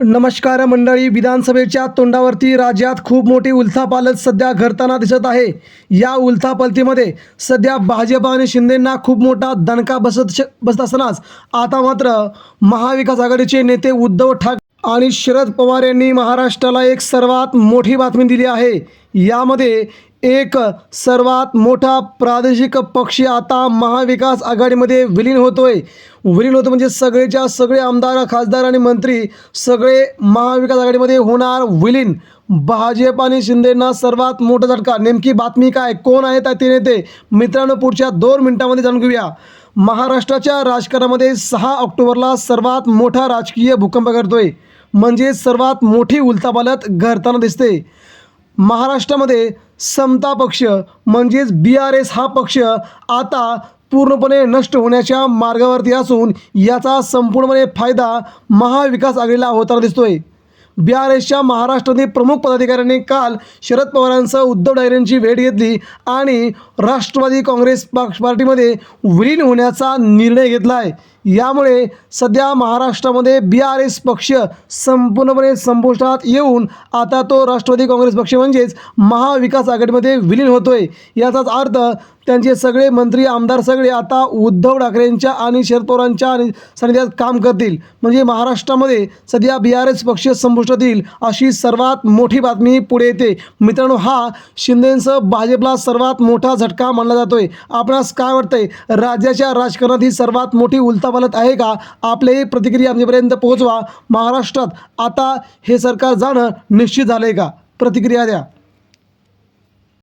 नमस्कार मंडळी विधानसभेच्या तोंडावरती राज्यात खूप मोठी उलथापालत सध्या घडताना दिसत आहे. या उलथापालतीमध्ये सध्या भाजप आणि शिंदेंना खूप मोठा दणका बसत श- बसत असतानाच आता मात्र महाविकास आघाडीचे नेते उद्धव ठाकरे आणि शरद पवार यांनी महाराष्ट्राला एक सर्वात मोठी बातमी दिली आहे. यामध्ये एक सर्वात मोठा प्रादेशिक पक्ष आता महाविकास आघाडीमध्ये विलीन होतोय. विलीन होतो म्हणजे सगळेच्या सगळे आमदार खासदार आणि मंत्री सगळे महाविकास आघाडीमध्ये होणार विलीन. भाजप आणि शिंदेना सर्वात मोठा झटका. नेमकी बातमी काय? कोण आहेत ते नेते? मित्रांनो पुढच्या दोन मिनिटांमध्ये जाणून घेऊया. महाराष्ट्राच्या राजकारणामध्ये सहा ऑक्टोबरला सर्वात मोठा राजकीय भूकंप घडतोय. म्हणजे सर्वात मोठी उलतापालत घडताना दिसते. महाराष्ट्रामध्ये समता पक्ष म्हणजेच बी आर एस हा पक्ष आता पूर्णपणे नष्ट होण्याच्या मार्गावरती असून याचा संपूर्णपणे फायदा महाविकास आघाडीला होताना दिसतोय. बी आर एसच्या महाराष्ट्रातील प्रमुख पदाधिकाऱ्यांनी काल शरद पवारांसह उद्धव ठाकरेंची भेट घेतली आणि राष्ट्रवादी काँग्रेस पक्ष पार्टीमध्ये विलीन होण्याचा निर्णय घेतला आहे यामुळे सध्या महाराष्ट्रामध्ये बी आर एस पक्ष संपूर्णपणे संपुष्टात येऊन आता तो राष्ट्रवादी काँग्रेस पक्ष म्हणजेच महाविकास आघाडीमध्ये विलीन होतोय. याचाच अर्थ त्यांचे सगळे मंत्री आमदार सगळे आता उद्धव ठाकरेंच्या आणि शरद पवारांच्या आणि सानिध्यात काम करतील. म्हणजे महाराष्ट्रामध्ये सध्या बी आर एस पक्ष संपुष्टात येईल अशी सर्वात मोठी बातमी पुढे येते. मित्रांनो हा शिंदेंसह भाजपला सर्वात मोठा झटका मानला जातोय. आपणास काय वाटतंय? राज्याच्या राजकारणात ही सर्वात मोठी उलता उलथापालट आहे का? आपल्याही प्रतिक्रिया आमच्यापर्यंत पोहोचवा. महाराष्ट्रात आता हे सरकार जाणं निश्चित झालंय का? प्रतिक्रिया द्या.